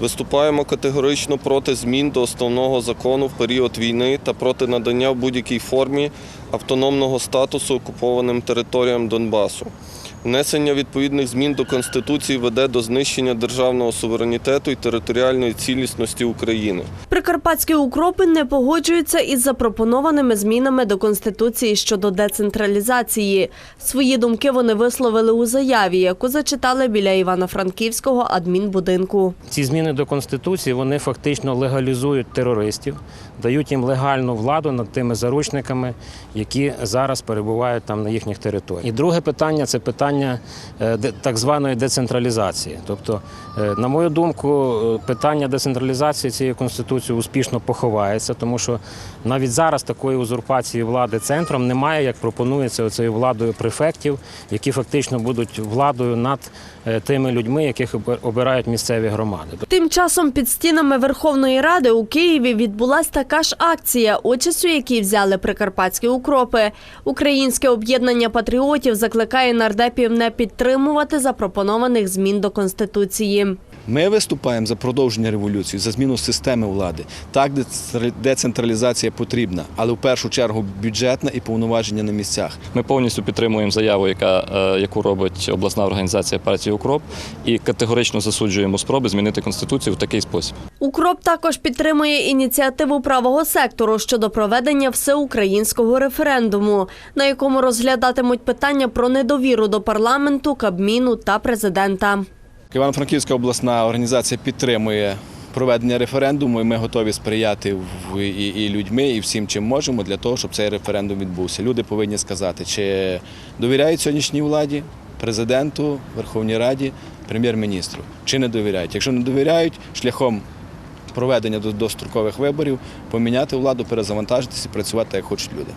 Виступаємо категорично проти змін до основного закону в період війни та проти надання в будь-якій формі автономного статусу окупованим територіям Донбасу. Внесення відповідних змін до Конституції веде до знищення державного суверенітету і територіальної цілісності України. Прикарпатські укропи не погоджуються із запропонованими змінами до конституції щодо децентралізації. Свої думки вони висловили у заяві, яку зачитали біля Івано-Франківського адмінбудинку. Ці зміни до конституції вони фактично легалізують терористів, дають їм легальну владу над тими заручниками, які зараз перебувають там на їхніх територіях. І друге питання це питання е, де- так званої децентралізації. Тобто, е, на мою думку, е, питання децентралізації цієї конституції успішно поховається, тому що навіть зараз такої узурпації влади центром немає, як пропонується оцею владою префектів, які фактично будуть владою над е, тими людьми, яких обирають місцеві громади. Тим часом під стінами Верховної Ради у Києві відбулась така ж акція, участь у якій взяли прикарпатські укропи. Українське об'єднання патріотів закликає нардепів не підтримувати запропонованих змін до конституції. Ми виступаємо за продовження революції, за зміну системи влади. Так, децентр- децентралізація потрібна, але в першу чергу бюджетна і повноваження на місцях. Ми повністю підтримуємо заяву, яка, е, яку робить обласна організація партії Укроп, і категорично засуджуємо спроби змінити конституцію в такий спосіб. Укроп також підтримує ініціативу правого сектору щодо проведення всеукраїнського референдуму, на якому розглядатимуть питання про недовіру до парламенту, кабміну та президента. Івано-Франківська обласна організація підтримує проведення референдуму, і ми готові сприяти і, людьми, і всім, чим можемо, для того, щоб цей референдум відбувся. Люди повинні сказати, чи довіряють сьогоднішній владі, президенту, Верховній Раді, прем'єр-міністру, чи не довіряють. Якщо не довіряють, шляхом проведення дострокових виборів, поміняти владу, перезавантажитися і працювати, як хочуть люди.